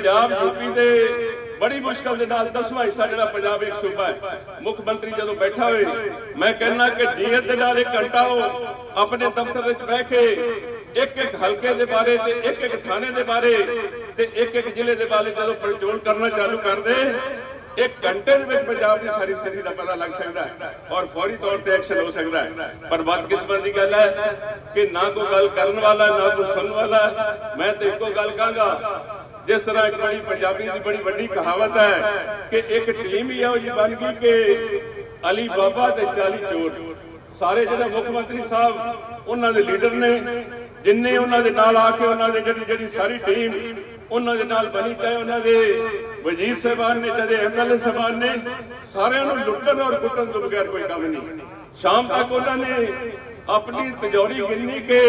Punjab UP ਦੇ ਬੜੀ ਮੁਸ਼ਕਲ ਦੇ ਨਾਲ ਦਸਵਾਂ ਹਿੱਸਾ ਜਿਹੜਾ ਪੰਜਾਬ ਇੱਕ ਸੂਬਾ ਹੈ। ਮੁੱਖ ਮੰਤਰੀ ਜਦੋਂ ਬੈਠਾ ਹੋਏ ਮੈਂ ਕਹਿੰਦਾ ਕਿ ਨੀਅਤ ਦੇ ਨਾਲ ਇੱਕ ਘੰਟਾ ਉਹ ਆਪਣੇ ਦਫ਼ਤਰ ਵਿੱਚ ਬਹਿ ਕੇ ਇੱਕ ਇੱਕ ਹਲਕੇ ਦੇ ਬਾਰੇ ਤੇ ਇੱਕ ਇੱਕ ਥਾਣੇ ਦੇ ਬਾਰੇ ਤੇ ਇੱਕ ਇੱਕ ਜ਼ਿਲ੍ਹੇ ਦੇ ਬਾਰੇ ਜਦੋਂ ਪੜਚੋਲ ਕਰਨਾ ਚਾਲੂ ਕਰ ਦੇ ਇੱਕ ਘੰਟੇ ਦੇ ਵਿੱਚ ਪੰਜਾਬ ਦੀ ਸਾਰੀ ਸਥਿਤੀ ਦਾ ਪਤਾ ਲੱਗ ਸਕਦਾ ਹੈ ਔਰ ਫੌਰੀ ਤੌਰ ਤੇ ਐਕਸ਼ਨ ਹੋ ਸਕਦਾ ਹੈ। ਪਰ ਬਦਕਿਸਮਤ ਦੀ ਗੱਲ ਹੈ ਕਿ ਨਾ ਕੋਈ ਗੱਲ ਕਰਨ ਵਾਲਾ, ਨਾ ਕੋਈ ਸੁਣਨ ਵਾਲਾ, ਮੈਂ ਤੇ ਇੱਕੋ ਗੱਲ ਕਹਾਂਗਾ ਜਿਸ ਤਰ੍ਹਾਂ ਇੱਕ ਬੜੀ ਪੰਜਾਬੀ ਦੀ ਬੜੀ ਵੱਡੀ ਕਹਾਵਤ ਹੈ ਕਿ ਇੱਕ ਟੀਮ ਹੀ ਇਹੋ ਬਣ ਗਈ ਕਿ ਅਲੀ ਬਾਬਾ ਤੇ 40 ਚੋਰ। ਸਾਰੇ ਜਿਹੜੇ ਮੁੱਖ ਮੰਤਰੀ ਸਾਹਿਬ, ਉਹਨਾਂ ਦੇ ਲੀਡਰ ਨੇ, ਜਿੰਨੇ ਉਹਨਾਂ ਦੇ ਨਾਲ ਆ ਕੇ ਉਹਨਾਂ ਦੇ ਜਿਹੜੀ ਜਿਹੜੀ ਸਾਰੀ ਟੀਮ ਉਹਨਾਂ ਦੇ ਨਾਲ ਬਣੀ, ਚਾਹੇ ਉਹਨਾਂ ਦੇ ਵਜ਼ੀਰ ਸਾਹਿਬਾਨ ਨੇ, ਚਾਹੇ ਐਮਐਲਏ ਸਾਹਿਬਾਨ ਨੇ, ਸਾਰਿਆਂ ਨੂੰ ਲੁੱਟਣ ਔਰ ਕੁੱਟਣ ਤੋਂ ਬਗੈਰ ਕੋਈ ਕੰਮ ਨਹੀਂ। ਸ਼ਾਮ ਤੱਕ ਉਹਨਾਂ ਨੇ ਆਪਣੀ ਤਜੌਰੀ ਗਿਣਨੀ ਕੇ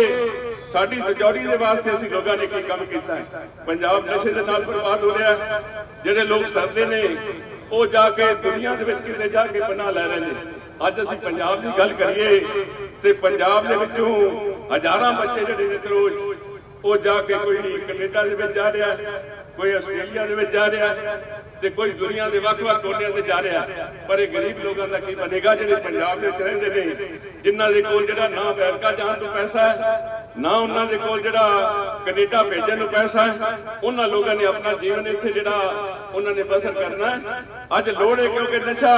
ਸਾਡੀ ਤਜੌਰੀ ਦੇ ਵਾਸਤੇ ਅਸੀਂ ਲੋਕਾਂ ਨੇ ਕੀ ਕੰਮ ਕੀਤਾ ਹੈ। ਪੰਜਾਬ ਨਸ਼ੇ ਦੇ ਨਾਲ ਬਰਬਾਦ ਹੋ ਰਿਹਾ ਜਿਹੜੇ ਲੋਕ ਸਰਦੇ ਨੇ, ਉਹ ਜਾ ਕੇ ਦੁਨੀਆ ਦੇ ਵਿੱਚ ਕਿਤੇ ਜਾ ਕੇ ਪਨਾਹ ਲੈ ਰਹੇ ਨੇ। ਅੱਜ ਅਸੀਂ ਪੰਜਾਬ ਦੀ ਗੱਲ ਕਰੀਏ, ਤੇ ਪੰਜਾਬ ਦੇ ਵਿੱਚੋਂ ਹਜ਼ਾਰਾਂ ਬੱਚੇ ਜਿਹੜੇ ਨੇ ਰੋਜ਼ ਉਹ ਜਾ ਕੇ ਕੋਈ ਕੈਨੇਡਾ ਦੇ ਵਿੱਚ ਜਾ ਰਿਹਾ ਕੋਈ ਆਸਟ੍ਰੇਲੀਆ ਦੇ ਵਿੱਚ ਜਾ ਰਿਹਾ ਤੇ ਕੋਈ ਦੁਨੀਆ ਦੇ ਵੱਖ-ਵੱਖ ਕੋਨਿਆਂ ਤੇ ਜਾ ਰਿਹਾ ਪਰ ਇਹ ਗਰੀਬ ਲੋਕਾਂ ਦਾ ਕੀ ਬਣੇਗਾ? ਜਿਹੜੇ ਪੰਜਾਬ ਦੇ ਵਿੱਚ ਰਹਿੰਦੇ ਨੇ, ਜਿਨ੍ਹਾਂ ਦੇ ਕੋਲ ਜਿਹੜਾ ਨਾ ਅਮਰੀਕਾ ਜਾਣ ਤੋਂ ਪੈਸਾ ਹੈ ਨਾ ਉਹਨਾਂ ਦੇ ਕੋਲ ਜਿਹੜਾ ਕੈਨੇਡਾ ਭੇਜਣ ਨੂੰ ਪੈਸਾ ਹੈ, ਉਹਨਾਂ ਲੋਕਾਂ ਨੇ ਆਪਣਾ ਜੀਵਨ ਇੱਥੇ ਜਿਹੜਾ ਉਹਨਾਂ ਨੇ ਬਸਰ ਕਰਨਾ ਅੱਜ ਲੋੜ ਹੈ ਕਿਉਂਕਿ ਨਸ਼ਾ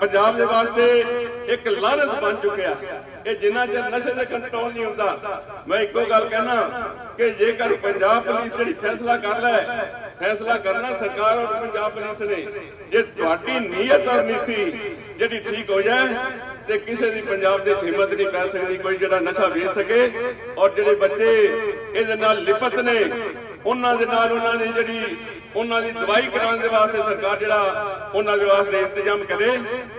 ਪੰਜਾਬ ਦੇ ਵਾਸਤੇ ਇੱਕ ਲਾਨਤ ਬਣ ਚੁੱਕਿਆ। ਇਹ ਜਿੰਨਾ ਚਿਰ ਨਸ਼ੇ ਦੇ ਕੰਟਰੋਲ ਨਹੀਂ ਹੁੰਦਾ, ਮੈਂ ਇੱਕੋ ਗੱਲ ਕਹਿਣਾ ਕਿ ਜੇਕਰ ਪੰਜਾਬ ਪੁਲਿਸ ਜਿਹੜੀ ਫੈਸਲਾ ਕਰ ਲੈ, ਫੈਸਲਾ ਕਰਨਾ ਸਰਕਾਰ ਔਰ ਪੰਜਾਬ ਪੁਲਿਸ ਨੇ, ਜੇ ਤੁਹਾਡੀ ਨੀਅਤ ਔਰ ਨੀਤੀ ਜਿਹੜੀ ਠੀਕ ਹੋ ਜਾਏ, ਤੇ ਕਿਸੇ ਦੀ ਪੰਜਾਬ ਦੇ ਹਿੰਮਤ ਨਹੀਂ ਪੈ ਸਕਦੀ, ਕੋਈ ਜਿਹੜਾ ਨਸ਼ਾ ਵੇਚ ਸਕੇ ਔਰ ਜਿਹੜੇ ਬੱਚੇ ਇਹਦੇ ਨਾਲ ਲਿਪਤ ਨੇ, ਉਹਨਾਂ ਦੇ ਨਾਲ ਉਹਨਾਂ ਦੀ ਜਿਹੜੀ ਉਹਨਾਂ ਦੀ ਦਵਾਈ ਕਰਾਉਣ ਦੇ ਵਾਸਤੇ ਸਰਕਾਰ ਜਿਹੜਾ ਉਹਨਾਂ ਦੇ ਵਾਸਤੇ ਇੰਤਜ਼ਾਮ ਕਰੇ,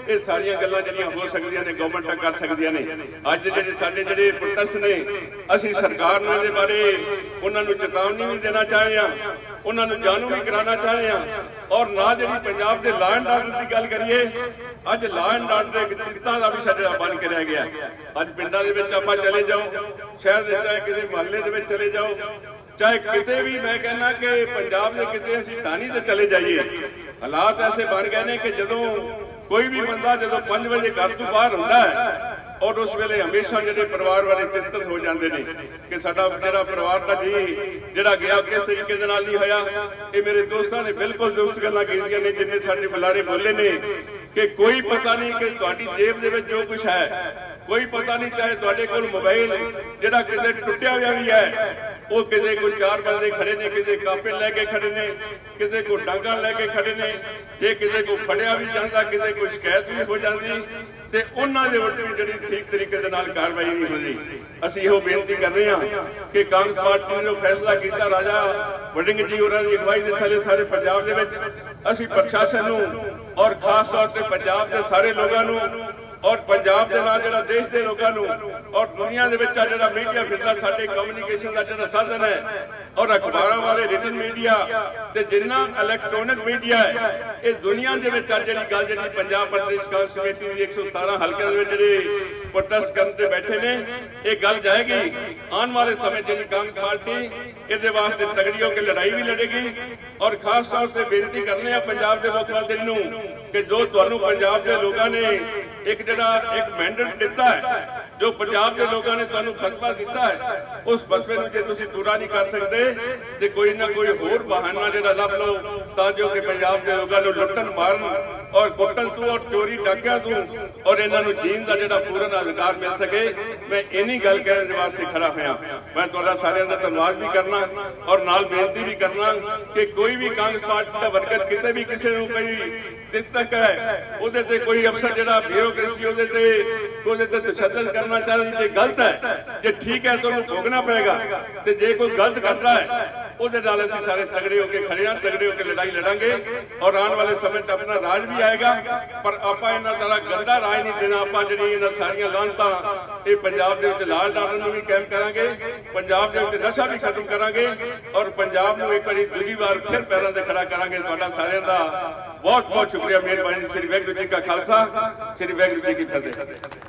ਇਹ ਸਾਰੀਆਂ ਗੱਲਾਂ ਜਿਹੜੀਆਂ ਹੋ ਸਕਦੀਆਂ ਨੇ ਗਵਰਨਮੈਂਟਾਂ ਕਰ ਸਕਦੀਆਂ ਨੇ। ਅੱਜ ਜਿਹੜੇ ਸਾਡੇ ਜਿਹੜੇ ਪ੍ਰੋਟੈਸਟ ਨੇ, ਅਸੀਂ ਸਰਕਾਰ ਨੂੰ ਇਹਦੇ ਬਾਰੇ ਉਹਨਾਂ ਨੂੰ ਚੇਤਾਵਨੀ ਵੀ ਦੇਣਾ ਚਾਹੇ ਆ, ਉਹਨਾਂ ਨੂੰ ਜਾਣੂ ਵੀ ਕਰਾਉਣਾ ਚਾਹੇ ਆ। ਔਰ ਨਾ ਜਿਹੜੀ ਪੰਜਾਬ ਦੇ ਲਾਅ ਐਂਡ ਆਰਡਰ ਦੀ ਗੱਲ ਕਰੀਏ ਅੱਜ ਲਾਅ ਐਂਡ ਇੱਕ ਚਿੰਤਾ ਦਾ ਵੀ ਸਾਡਾ ਬਣ ਕੇ ਰਹਿ ਗਿਆ। ਅੱਜ ਪਿੰਡਾਂ ਦੇ ਵਿੱਚ ਆਪਾਂ ਚਲੇ ਜਾਓ, ਸ਼ਹਿਰ ਦੇ ਚਾਹੇ ਕਿਸੇ ਮਹੱਲੇ ਦੇ ਵਿੱਚ ਚਲੇ ਜਾਓ, ਚਾਹੇ ਕਿਤੇ ਵੀ ਮੈਂ ਕਹਿੰਦਾ ਕਿ ਪੰਜਾਬ ਦੇ ਕਿਤੇ ਅਸੀਂ ਟਾਣੀ ਤੇ ਚਲੇ ਜਾਈਏ। ਹਾਲਾਤ ਐਸੇ ਬਣ ਗਏ ਨੇ ਕਿ ਜਦੋਂ ਕੋਈ ਵੀ ਬੰਦਾ ਜਦੋਂ 5 ਵਜੇ ਘਰ ਤੋਂ ਬਾਹਰ ਹੁੰਦਾ ਹੈ, ਔਰ ਉਸ ਵੇਲੇ ਹਮੇਸ਼ਾ ਜਿਹੜੇ ਪਰਿਵਾਰ ਵਾਲੇ ਚਿੰਤਤ ਹੋ ਜਾਂਦੇ ਨੇ ਕਿ ਸਾਡਾ ਜਿਹੜਾ ਪਰਿਵਾਰ ਦਾ ਜੀ, ਜਿਹੜਾ ਗਿਆ ਕਿਸ ਤਰੀਕੇ ਦੇ ਨਾਲ ਨਹੀਂ ਹੋਇਆ, ਇਹ ਮੇਰੇ ਦੋਸਤਾਂ ਨੇ ਬਿਲਕੁਲ ਦੁਰਸਤ ਗੱਲਾਂ ਕੀਤੀਆਂ ਨੇ, ਜਿੰਨੇ ਸਾਡੇ ਬੁਲਾਰੇ ਬੋਲੇ ਨੇ। ਕਿ ਕੋਈ ਪਤਾ ਨਹੀਂ ਕਿ ਤੁਹਾਡੀ ਜੇਬ ਦੇ ਵਿੱਚ ਜੋ ਕੁਝ ਹੈ, ਕੋਈ ਪਤਾ ਨਹੀਂ ਚਾਹੇ ਤੁਹਾਡੇ ਕੋਲ ਮੋਬਾਈਲ ਜਿਹੜਾ ਕਿਤੇ ਟੁੱਟਿਆ ਹੋਇਆ ਵੀ ਹੈ, ਉਹ ਕਿਤੇ ਕੋਈ ਚਾਰ ਬੰਦੇ ਖੜੇ ਨੇ, ਕਿਸੇ ਕਾਪੇ ਲੈ ਕੇ ਖੜੇ ਨੇ। ਕਿਸੇ ਕੋ ਡਾਂਗਾ ਲੈ ਕੇ ਖੜੇ ਨੇ, ਜੇ ਕਿਸੇ ਕੋ ਫੜਿਆ ਵੀ ਜਾਂਦਾ, ਕਿਸੇ ਕੋਈ ਸ਼ਿਕਾਇਤ ਵੀ ਹੋ ਜਾਂਦੀ, ਤੇ ਉਹਨਾਂ ਦੇ ਉੱਤੇ ਵੀ ਜਿਹੜੀ ਠੀਕ ਤਰੀਕੇ ਦੇ ਨਾਲ ਕਾਰਵਾਈ ਨਹੀਂ ਹੁੰਦੀ। ਅਸੀਂ ਇਹੋ ਬੇਨਤੀ ਕਰ ਰਹੇ ਹਾਂ ਕਿ ਕਾਂਗਰਸ ਪਾਰਟੀ ਨੇ ਫੈਸਲਾ ਕੀਤਾ, ਰਾਜਾ ਵੜਿੰਗ ਜੀ ਹੋਰਾਂ ਦੀ ਅਗਵਾਈ ਦੇ ਥੱਲੇ ਸਾਰੇ ਪੰਜਾਬ ਦੇ ਵਿੱਚ, ਅਸੀਂ ਪ੍ਰਸ਼ਾਸਨ ਨੂੰ ਔਰ ਖਾਸ ਤੌਰ ਤੇ ਪੰਜਾਬ ਦੇ ਸਾਰੇ ਲੋਕਾਂ ਨੂੰ ਔਰ ਪੰਜਾਬ ਦੇ ਨਾਲ ਜਿਹੜਾ ਦੇਸ਼ ਦੇ ਲੋਕਾਂ ਨੂੰ ਔਰ ਦੁਨੀਆ ਦੇ ਵਿੱਚ ਜਿਹੜਾ ਮੀਡੀਆ ਫਿਰਦਾ, ਸਾਡੇ ਕਮਿਊਨੀਕੇਸ਼ਨ ਦਾ ਜਿਹੜਾ ਸਾਧਨ ਹੈ, ਔਰ ਅਖਬਾਰਾਂ ਵਾਲੇ ਰਿਟਨ ਮੀਡੀਆ ਤੇ ਜਿੰਨਾ ਇਲੈਕਟ੍ਰੋਨਿਕ ਮੀਡੀਆ ਹੈ, ਇਹ ਦੁਨੀਆ ਦੇ ਵਿੱਚ ਅੱਜ ਜਿਹੜੀ ਗੱਲ ਜਿਹੜੀ ਪੰਜਾਬ ਪ੍ਰਦੇਸ਼ ਕਾਂਗਰਸ ਕਮੇਟੀ ਦੀ 117 ਹਲਕਿਆਂ ਦੇ ਵਿੱਚ ਜਿਹੜੇ ਪ੍ਰੋਟੈਸਟ ਕਰਨ ਤੇ ਬੈਠੇ ਨੇ, ਇਹ ਗੱਲ ਜਾਏਗੀ। ਆਉਣ ਵਾਲੇ ਸਮੇਂ ਜਿਹੜੀ ਕਾਂਗਰਸ ਪਾਰਟੀ ਇਹਦੇ ਵਾਸਤੇ ਤਗੜੀ ਹੋ ਕੇ ਲੜਾਈ ਵੀ ਲੜੇਗੀ ਔਰ ਖਾਸ ਤੌਰ ਤੇ ਬੇਨਤੀ ਕਰਨੇ ਆ ਪੰਜਾਬ ਦੇ ਮੁੱਖ ਮੰਤਰੀ ਨੂੰ ਕਿ ਜੋ ਤੁਹਾਨੂੰ ਪੰਜਾਬ ਦੇ ਲੋਕਾਂ ਨੇ ਇੱਕ ਜਿਹੜਾ ਇੱਕ ਮੈਂਡੇਟ ਦਿੱਤਾ ਹੈ ਜੋ ਪੰਜਾਬ ਦੇ ਲੋਕਾਂ ਨੇ ਤੁਹਾਨੂੰ ਫਤਵਾ ਦਿੱਤਾ ਹੈ, ਉਸ ਫਤਵੇ ਨੂੰ ਜੇ ਤੁਸੀਂ ਪੂਰਾ ਨਹੀਂ ਕਰ ਸਕਦੇ, ਤੇ ਕੋਈ ਨਾ ਕੋਈ ਹੋਰ ਬਹਾਨਾ ਜਿਹੜਾ ਲੱਭ ਲਓ, ਤਾਂ ਜੋ ਕਿ ਪੰਜਾਬ ਦੇ ਲੋਕਾਂ ਨੂੰ ਲੁੱਟਣ ਮਾਰਨ ਔਰ ਕੁੱਟਣ ਤੋਂ ਔਰ ਚੋਰੀ ਡਾਕਿਆਂ ਤੋਂ ਔਰ ਇਹਨਾਂ ਨੂੰ ਜੀਣ ਦਾ ਜਿਹੜਾ ਪੂਰਨ ਅਧਿਕਾਰ ਮਿਲ ਸਕੇ, ਮੈਂ ਇਨੀ ਗੱਲ ਕਹਿਣ ਦੇ ਵਾਸਤੇ ਖੜਾ ਹੋਇਆ। ਮੈਂ ਤੁਹਾਡਾ ਸਾਰਿਆਂ ਦਾ ਧੰਨਵਾਦ ਵੀ ਕਰਨਾ ਔਰ ਨਾਲ ਬੇਨਤੀ ਵੀ ਕਰਨਾ ਕਿ ਕੋਈ ਵੀ ਕਾਂਗਰਸ ਪਾਰਟੀ ਦਾ ਵਰਕਰ ਕਿਤੇ ਵੀ ਕਿਸੇ ਨੂੰ ਕੋਈ ਦਿੱਤਕ ਹੈ, ਉਹਦੇ ਤੇ ਕੋਈ ਅਫਸਰ ਜਿਹੜਾ ਬਿਊਰੋਕ੍ਰੇਸੀ ਉਹਦੇ ਤੇ ਉਹਦੇ ਤੇ ਤਸ਼ੱਦਦ ਕਰਨਾ ਚਾਹਦੀ ਜੇ ਗਲਤ ਹੈ। ਜੇ ਠੀਕ ਹੈ ਤਾਂ ਭੋਗਣਾ ਪਏਗਾ। ਤੇ ਜੇ ਕੋਈ ਗਲਤ ਕਰਦਾ ਹੈ, ਉਹਦੇ ਨਾਲ ਅਸੀਂ ਸਾਰੇ ਤਗੜੇ ਹੋ ਕੇ ਖੜੇ ਹਾਂ, ਤਗੜੇ ਹੋ ਕੇ ਲੜਾਈ ਲੜਾਂਗੇ। ਔਰ ਆਉਣ ਵਾਲੇ ਸਮੇਂ 'ਚ ਆਪਣਾ ਰਾਜ ਵੀ ਆਏਗਾ। ਪਰ ਆਪਾਂ ਇਹਨਾਂ ਤਰ੍ਹਾਂ ਗੰਦਾ ਰਾਜ ਨਹੀਂ ਦੇਣਾ। ਆਪਾਂ ਜਿਹੜੀ ਇਹਨਾਂ ਸਾਰੀਆਂ ਲਾਂਤਾਂ, ਇਹ ਪੰਜਾਬ ਦੇ ਵਿੱਚ ਲਾਲ ਡਾਲਣ ਨੂੰ ਵੀ ਕਾਇਮ ਕਰਾਂਗੇ। ਪੰਜਾਬ ਦੇ ਵਿੱਚ ਨਸ਼ਾ ਵੀ ਖਤਮ ਕਰਾਂਗੇ। ਔਰ ਪੰਜਾਬ ਨੂੰ ਇੱਕ ਵਾਰੀ ਦੂਜੀ ਵਾਰ ਫਿਰ ਪੈਰਾਂ ਤੇ ਖੜਾ ਕਰਾਂਗੇ। ਤੁਹਾਡਾ ਸਾਰਿਆਂ ਦਾ ਬਹੁਤ ਬਹੁਤ ਸ਼ੁਕਰੀਆ। ਮਿਹਰਬਾਨੀ ਸ੍ਰੀ ਵਾਹਿਗੁਰੂ ਜੀ ਕਾ ਖਾਲਸਾ, ਸ੍ਰੀ ਵਾਹਿਗੁਰੂ ਜੀ ਕੀ ਫਤਿਹ।